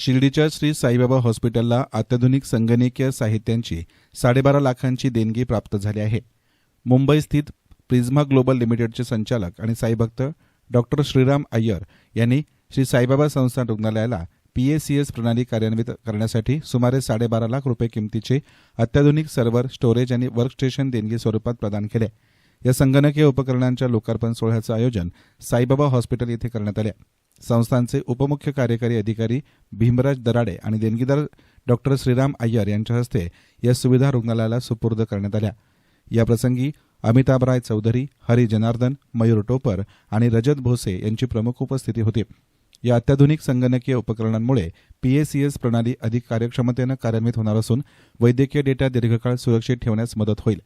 शिर्डीच्या श्री साईबाबा हॉस्पिटलला अत्याधुनिक संगणकीय साहित्यांची साडेबारा लाखांची देणगी प्राप्त झाली आहे. मुंबई स्थित प्रिझ्मा ग्लोबल लिमिटेडचे संचालक आणि साईभक्त डॉक्टर श्रीराम अय्यर यांनी श्री साईबाबा संस्थान रुग्णालयाला पीएसीएस प्रणाली कार्यान्वित करण्यासाठी सुमारे साडेबारा लाख रुपये किमतीचे अत्याधुनिक सर्व्हर स्टोरेज आणि वर्कस्टेशन देणगी स्वरूपात प्रदान केले. या संगणकीय उपकरणांच्या लोकार्पण सोहळ्याचं आयोजन साईबाबा हॉस्पिटल येथे करण्यात आलं. संस्थांचे उपमुख्य कार्यकारी अधिकारी भीमराज दराडे आणि देणगीदार डॉक्टर श्रीराम अय्यर यांच्या हस्ते या सुविधा रुग्णालयाला सुपूर्द करण्यात आल्या. याप्रसंगी अमिताभ राय चौधरी हरी जनार्दन मयूर टोपर आणि रजत भोसे यांची प्रमुख उपस्थिती होती. या अत्याधुनिक संगणकीय उपकरणांमुळे पीएसीएस प्रणाली अधिक कार्यक्षमतेनं कार्यान्वित होणार असून वैद्यकीय डेटा दीर्घकाळ सुरक्षित ठेवण्यास मदत होईल.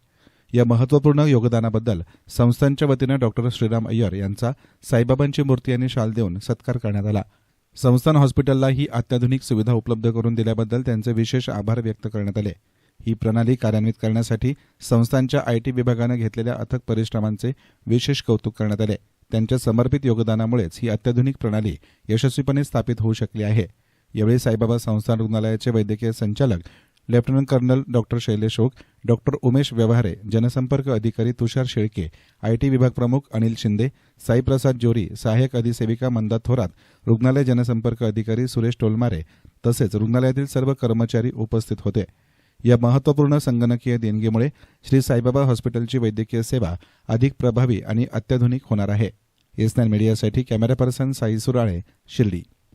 या महत्त्वपूर्ण योगदानाबद्दल संस्थांच्या वतीनं डॉक्टर श्रीराम अय्यर यांचा साईबाबांची मूर्ती आणि शाल देऊन सत्कार करण्यात आला. संस्थान हॉस्पिटलला ही अत्याधुनिक सुविधा उपलब्ध करून दिल्याबद्दल त्यांचे विशेष आभार व्यक्त करण्यात आले. ही प्रणाली कार्यान्वित करण्यासाठी संस्थांच्या आयटी विभागानं घेतलेल्या अथक परिश्रमांचे विशेष कौतुक करण्यात आले. त्यांच्या समर्पित योगदानामुळेच ही अत्याधुनिक प्रणाली यशस्वीपणे स्थापित होऊ शकली आहे. यावेळी साईबाबा संस्थान रुग्णालयाचे वैद्यकीय संचालक lieutenant colonel doctor Shailesh Oak doctor Umesh Vyavahare जनसंपर्क अधिकारी तुषार शेळके आयटी विभाग प्रमुख अनिल शिंदे साईप्रसाद जोरी सहाय्यक अधिसेविका मंदा थोरात रुग्णालय जनसंपर्क अधिकारी सुरेश टोलमारे तसेच रुग्णालयातील सर्व कर्मचारी उपस्थित होते. या महत्त्वपूर्ण संगणकीय देणगीमुळे श्री साईबाबा हॉस्पिटलची वैद्यकीय सेवा अधिक प्रभावी आणि अत्याधुनिक होणार आहे. एस मीडियासाठी कॅमेरा पर्सन साई सुराळे शिर्डी.